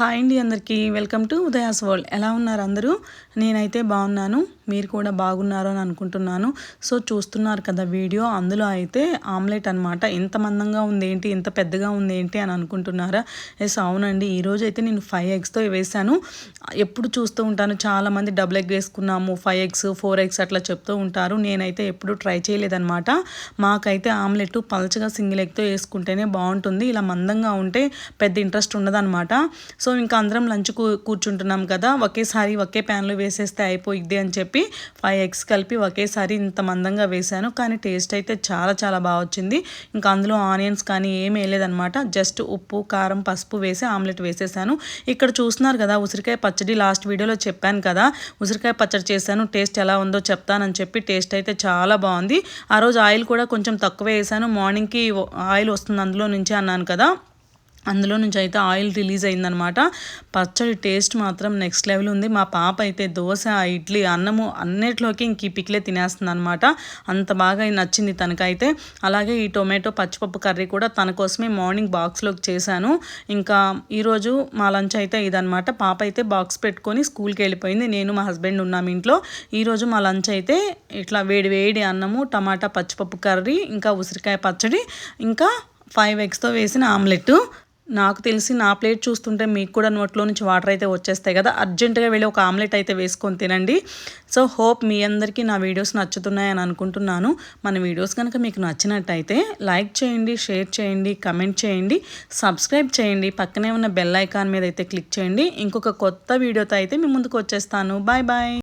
Hi అండి అందరికీ. Welcome to Udaya's world. ఎలా ఉన్నారు అందరూ? నేనైతే బాగున్నాను. మీరు కూడా బాగున్నారు అని అనుకుంటున్నాను. సో చూస్తున్నారు కదా వీడియో. అందులో అయితే ఆమ్లెట్ అనమాట ఎంత మందంగా ఉంది ఏంటి ఎంత పెద్దగా ఉంది ఏంటి అని అనుకుంటున్నారా? ఎస్ అవునండి. ఈరోజు అయితే నేను ఫైవ్ ఎగ్స్తో వేసాను ఎప్పుడు చూస్తూ ఉంటాను. చాలామంది డబుల్ ఎగ్ వేసుకున్నాము. ఫైవ్ ఎగ్స్ ఫోర్ ఎగ్స్ అట్లా చెప్తూ ఉంటారు. నేనైతే ఎప్పుడు ట్రై చేయలేదన్నమాట. మాకైతే ఆమ్లెట్ పలచగా సింగిల్ ఎగ్తో వేసుకుంటేనే బాగుంటుంది. ఇలా మందంగా ఉంటే పెద్ద ఇంట్రెస్ట్ ఉండదన్నమాట. సో సో ఇంకా అందరం లంచ్ కూర్చుంటున్నాం కదా. ఒకేసారి ఒకే ప్యాన్లో వేసేస్తే అయిపోయిద్ది అని చెప్పి ఫైవ్ ఎగ్స్ కలిపి ఒకేసారి ఇంత మందంగా వేసాను కానీ టేస్ట్ అయితే చాలా చాలా బాగా వచ్చింది. ఇంకా అందులో ఆనియన్స్ కానీ ఏమి వేయలేదనమాట జస్ట్ ఉప్పు కారం పసుపు వేసి ఆమ్లెట్ వేసేసాను. ఇక్కడ చూస్తున్నారు కదా ఉసిరికాయ పచ్చడి లాస్ట్ వీడియోలో చెప్పాను కదా. ఉసిరికాయ పచ్చడి చేశాను టేస్ట్ ఎలా ఉందో చెప్తానని చెప్పి టేస్ట్ అయితే చాలా బాగుంది. ఆ రోజు ఆయిల్ కూడా కొంచెం తక్కువ వేసాను. మార్నింగ్కి ఆయిల్ వస్తుంది అందులో నుంచి అన్నాను కదా. అందులో నుంచి అయితే ఆయిల్ రిలీజ్ అయిందనమాట. పచ్చడి టేస్ట్ మాత్రం నెక్స్ట్ లెవెల్ ఉంది. మా పాప అయితే దోశ ఇడ్లీ అన్నము అన్నిట్లోకి ఇంక ఈ పిక్లే తినేస్తుంది అనమాట అంత బాగా నచ్చింది తనకైతే. అలాగే ఈ టొమాటో పచ్చిపప్పు కర్రీ కూడా తన కోసమే మార్నింగ్ బాక్స్లోకి చేశాను. ఇంకా ఈరోజు మా లంచ్ అయితే ఇదనమాట. పాప అయితే బాక్స్ పెట్టుకొని స్కూల్కి వెళ్ళిపోయింది. నేను మా హస్బెండ్ ఉన్నాం ఇంట్లో. ఈరోజు మా లంచ్ అయితే ఇట్లా వేడి వేడి అన్నము టమాటా పచ్చిపప్పు కర్రీ ఇంకా ఉసిరికాయ పచ్చడి ఇంకా ఫైవ్ ఎగ్స్తో వేసిన ఆమ్లెట్ నాకు తెలిసి నా ప్లేట్ చూస్తుంటే మీకు కూడా నోట్లో నుంచి వాటర్ అయితే వచ్చేస్తాయి కదా. అర్జెంటుగా వెళ్ళి ఒక ఆమ్లెట్ అయితే వేసుకొని తినండి. సో హోప్ మీ అందరికీ నా వీడియోస్ నచ్చుతున్నాయని అనుకుంటున్నాను. మన వీడియోస్ కనుక మీకు నచ్చినట్టయితే లైక్ చేయండి షేర్ చేయండి కమెంట్ చేయండి సబ్స్క్రైబ్ చేయండి. పక్కనే ఉన్న బెల్ ఐకాన్ మీద అయితే క్లిక్ చేయండి. ఇంకొక కొత్త వీడియోతో అయితే మీ ముందుకు వచ్చేస్తాను. Bye bye.